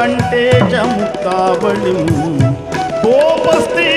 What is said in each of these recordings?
కంటే చముక్కావళి కోపస్తే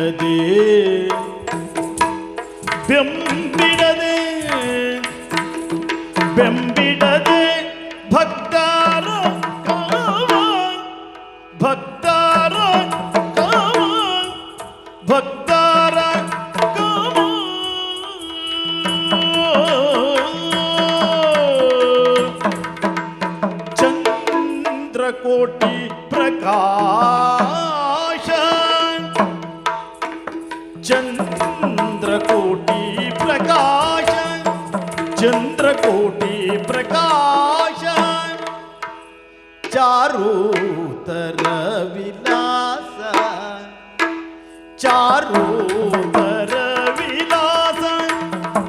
ಬೆಂಬಿಡದೆ ಬೆಂಬಿಡದೆ ಬೆಂಬಿಡದೆ ಭಕ್ತಾರ ಭಕ್ತಾರ ಭಕ್ತರ ಚಂದ್ರಕೋಟಿ ಪ್ರಕಾಶ ಚಾರೂತರ ವಿಲಾಸ ಚಾರೂತರ ವಿಲಾಸ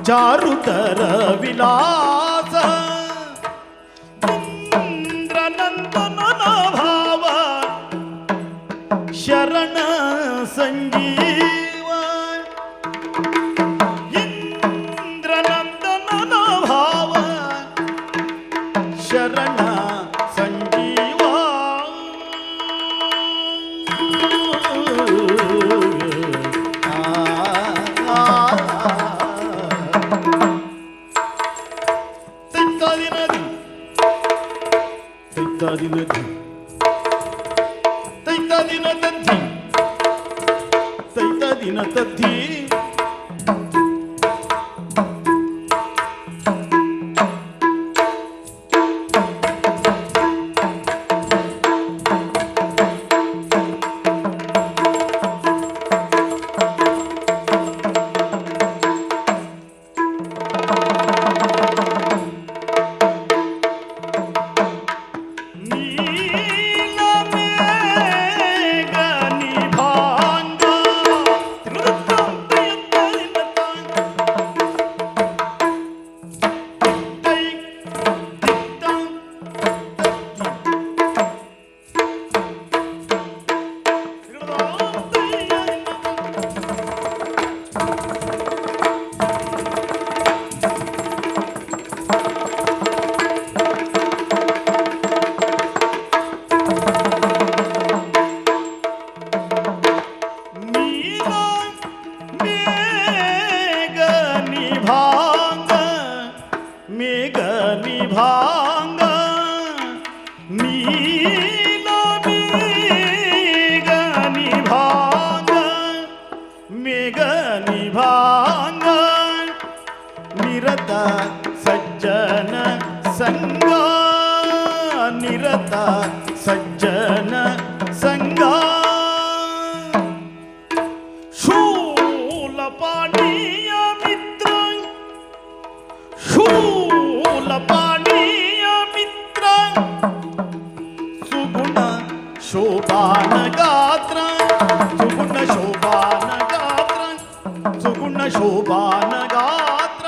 ಚಾರುತರ ವಿಲಾಸ ಇಂದ್ರನಂದನ ಭಾವ ಶರಣ ಸಂಜೀವ ತೆಕ್ಕಾದಿ ನದಿ ತೆಕ್ಕಾದಿ ನದಿ ತೈತಾದಿನ ತದ್ದಿ ತೈತಾದಿನ ತದ್ದಿ விபாங்க நீல மேக நிபாங்க மேக நிபாங்க நிரத சஜ்ஜன சங்க நிரத சஜ்ஜ ಸುಗುಣ ಶೋಭಾನ ಗಾತ್ರ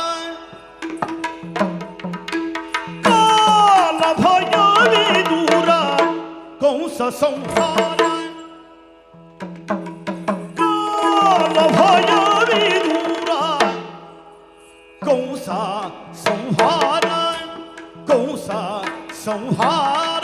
ಕಾಲ ಭಯವೇ ದೂರ ಕಂಸ ಸಂಹಾರ. संहार ಭಯವೇ ದೂರ ಕಂಸ ಸಂಹಾರ. ಸಂಹಾರ.